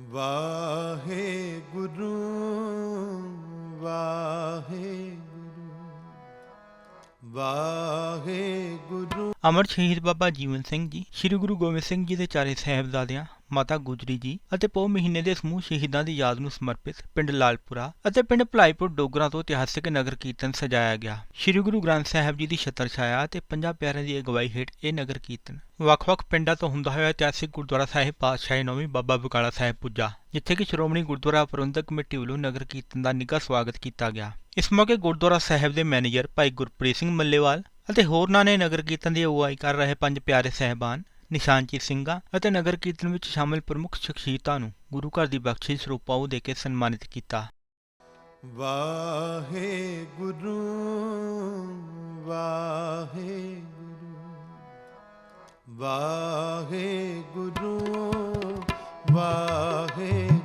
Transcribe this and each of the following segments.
ਵਾਹਿਗੁਰੂ ਵਾਹਿਗੁਰੂ ਵਾਹਿਗੁਰੂ। ਅਮਰ ਸ਼ਹੀਦ ਬਾਬਾ ਜੀਵਨ ਸਿੰਘ ਜੀ, ਸ੍ਰੀ ਗੁਰੂ ਗੋਬਿੰਦ ਸਿੰਘ ਜੀ ਦੇ ਚਾਰੇ ਸਾਹਿਬਜ਼ਾਦਿਆਂ ਮਾਤਾ ਗੁਜਰੀ ਜੀ ਅਤੇ ਪੋ ਮਹੀਨੇ ਦੇ ਸਮੂਹ ਸ਼ਹੀਦਾਂ ਦੀ ਯਾਦ ਨੂੰ ਸਮਰਪਿਤ ਪਿੰਡ ਲਾਲਪੁਰਾ ਅਤੇ ਪਿੰਡ ਭਲਾਈਪੁਰ ਡੋਗਰਾ ਤੋਂ ਇਤਿਹਾਸਿਕ ਨਗਰ ਕੀਰਤਨ ਸਜਾਇਆ ਗਿਆ। ਸ੍ਰੀ ਗੁਰੂ ਗ੍ਰੰਥ ਸਾਹਿਬ ਜੀ ਦੀ ਛਤਰ ਛਾਇਆ ਅਤੇ ਪੰਜਾਂ ਪਿਆਰਿਆਂ ਦੀ ਅਗਵਾਈ ਹੇਠ ਇਹ ਨਗਰ ਕੀਰਤਨ ਵੱਖ-ਵੱਖ ਪਿੰਡਾਂ ਤੋਂ ਹੁੰਦਾ ਹੋਇਆ ਇਤਿਹਾਸਿਕ ਗੁਰਦੁਆਰਾ ਸਾਹਿਬ, ਪਾਤਸ਼ਾਹੀ ਨੌਵੀਂ ਬਾਬਾ ਬਕਾਲਾ ਸਾਹਿਬ ਪੁੱਜਾ, ਜਿੱਥੇ ਕਿ ਸ਼੍ਰੋਮਣੀ ਗੁਰਦੁਆਰਾ ਪ੍ਰਬੰਧਕ ਕਮੇਟੀ ਵੱਲੋਂ ਨਗਰ ਕੀਰਤਨ ਦਾ ਨਿੱਘਾ ਸਵਾਗਤ ਕੀਤਾ ਗਿਆ। ਇਸ ਮੌਕੇ ਗੁਰਦੁਆਰਾ ਸਾਹਿਬ ਦੇ ਮੈਨੇਜਰ ਭਾਈ ਗੁਰਪ੍ਰੀਤ ਸਿੰਘ ਮੱਲੇਵਾਲ ਅਤੇ ਹੋਰਨਾਂ ਨੇ ਨਗਰ ਕੀਰਤਨ ਦੀ ਅਗਵਾਈ ਕਰ ਰਹੇ ਪੰਜ ਪਿਆਰੇ ਸਹਿਬਾਨ ਨਿਸ਼ਾਨਜੀਤ ਸਿੰਘਾਂ ਅਤੇ ਨਗਰ ਕੀਰਤਨ ਵਿੱਚ ਸ਼ਾਮਿਲ ਪ੍ਰਮੁੱਖ ਸ਼ਖਸੀਅਤਾਂ ਨੂੰ ਗੁਰੂ ਘਰ ਦੀ ਬਖਸ਼ਿਸ਼ ਰੂਪਾਉ ਦੇ ਕੇ ਸਨਮਾਨਿਤ ਕੀਤਾ। ਵਾਹਿਗੁਰੂ ਵਾਹਿਗੁਰੂ ਵਾਹਿਗੁਰੂ ਵਾਹਿਗੁਰੂ।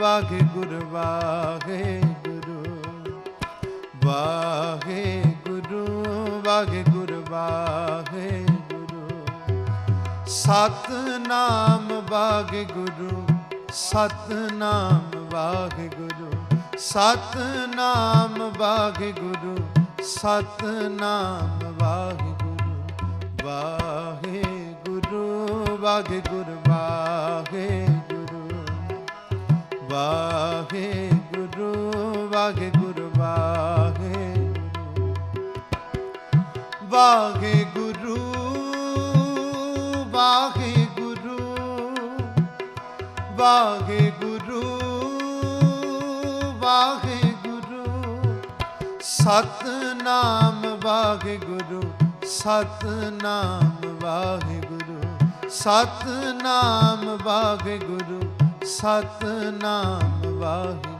ਵਾਗੇ ਗੁਰ ਵਾਗੇ ਗੁਰੂ ਵਾਗੇ ਗੁਰੂ ਵਾਗੇ ਗੁਰ ਵਾਗੇ ਗੁਰੂ। ਸਤ ਨਾਮ ਵਾਗੇ ਗੁਰੂ ਸਤ ਨਾਮ ਵਾਗੇ ਗੁਰੂ ਸਤ ਨਾਮ ਵਾਗੇ ਗੁਰੂ ਸਤ ਨਾਮ Waheguru Waheguru Waheguru Waheguru ਵਾਗੇ। Waheguru Waheguru Waheguru Waheguru. Satnam Waheguru, Satnam Waheguru. Satnam Waheguru, Satnam Waheguru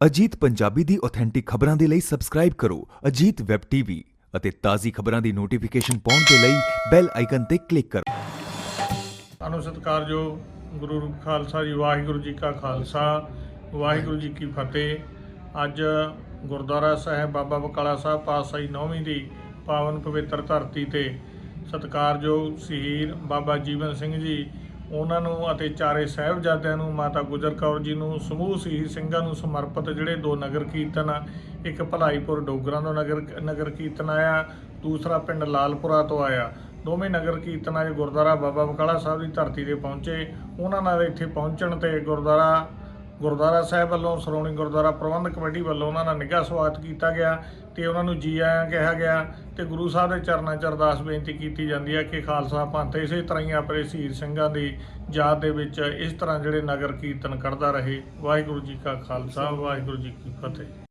Ajit Punjabi ਦੀ ਆਥੈਂਟਿਕ ਖਬਰਾਂ ਦੇ ਲਈ ਸਬਸਕ੍ਰਾਈਬ ਕਰੋ ਅਜੀਤ ਵੈਬ ਟੀਵੀ ਅਤੇ ਤਾਜ਼ੀ ਖਬਰਾਂ ਦੀ ਨੋਟੀਫਿਕੇਸ਼ਨ ਪਾਉਣ ਦੇ ਲਈ ਬੈਲ ਆਈਕਨ ਤੇ ਕਲਿੱਕ ਕਰੋ। ਸਾਨੂੰ ਸਤਿਕਾਰਯੋਗ ਗੁਰੂ ਰੂਪ ਖਾਲਸਾ ਜੀ, ਵਾਹਿਗੁਰੂ ਜੀ ਕਾ ਖਾਲਸਾ, ਵਾਹਿਗੁਰੂ ਜੀ ਕੀ ਫਤਿਹ। ਅੱਜ ਗੁਰਦੁਆਰਾ ਸਾਹਿਬ ਬਾਬਾ ਬਕਾਲਾ ਸਾਹਿਬ ਪਾਤਸ਼ਾਹੀ ਨੌਵੀਂ ਦੀ ਪਾਵਨ ਪਵਿੱਤਰ ਧਰਤੀ ਤੇ ਸਤਿਕਾਰਯੋਗ ਸ਼ਹੀਦ ਬਾਬਾ ਜੀਵਨ ਸਿੰਘ ਜੀ ਉਹਨਾਂ ਨੂੰ ਅਤੇ ਚਾਰੇ ਸਾਹਿਬਜ਼ਾਦਿਆਂ ਨੂੰ ਮਾਤਾ ਗੁਜਰ ਕੌਰ ਜੀ ਨੂੰ ਸਮੂਹ ਸ਼ਹੀਦ ਸਿੰਘਾਂ ਨੂੰ ਸਮਰਪਿਤ ਜਿਹੜੇ ਦੋ ਨਗਰ ਕੀਰਤਨ ਆ, ਇੱਕ ਭਲਾਈਪੁਰ ਡੋਗਰਾਂ ਤੋਂ ਨਗਰ ਨਗਰ ਕੀਰਤਨ ਆਇਆ ਦੂਸਰਾ ਪਿੰਡ ਲਾਲਪੁਰਾ ਤੋਂ ਆਇਆ। ਦੋਵੇਂ ਨਗਰ ਕੀਰਤਨਾਂ 'ਚ ਗੁਰਦੁਆਰਾ ਬਾਬਾ ਬਕਾਲਾ ਸਾਹਿਬ ਦੀ ਧਰਤੀ ਤੇ ਪਹੁੰਚੇ। ਉਹਨਾਂ ਨਾਲ ਇੱਥੇ ਪਹੁੰਚਣ ਤੇ ਗੁਰਦੁਆਰਾ ਗੁਰਦੁਆਰਾ ਸਾਹਿਬ ਵੱਲੋਂ ਸ਼੍ਰੋਮਣੀ ਗੁਰਦੁਆਰਾ ਪ੍ਰਬੰਧਕ ਕਮੇਟੀ ਵੱਲੋਂ ਉਹਨਾਂ ਦਾ ਨਿੱਘਾ ਸਵਾਗਤ ਕੀਤਾ ਗਿਆ। ਤੇ ਉਹਨਾਂ ਨੂੰ ਜੀ ਆਇਆਂ ਕਿਹਾ ਗਿਆ ਤੇ ਗੁਰੂ ਸਾਹਿਬ ਦੇ ਚਰਨਾਂ 'ਚ ਅਰਦਾਸ ਬੇਨਤੀ ਕੀਤੀ ਜਾਂਦੀ ਹੈ ਕਿ ਖਾਲਸਾ ਪੰਥ ਇਸੇ ਤਰ੍ਹਾਂ ਹੀ ਆਪਣੇ ਸ਼ਹੀਦ ਸਿੰਘਾਂ ਦੀ ਯਾਦ ਦੇ ਵਿੱਚ ਇਸ ਤਰ੍ਹਾਂ ਜਿਹੜੇ ਨਗਰ ਕੀਰਤਨ ਕਰਦਾ ਰਹੇ। ਵਾਹਿਗੁਰੂ ਜੀ ਕਾ ਖਾਲਸਾ, ਵਾਹਿਗੁਰੂ ਜੀ ਕੀ ਫਤਿਹ।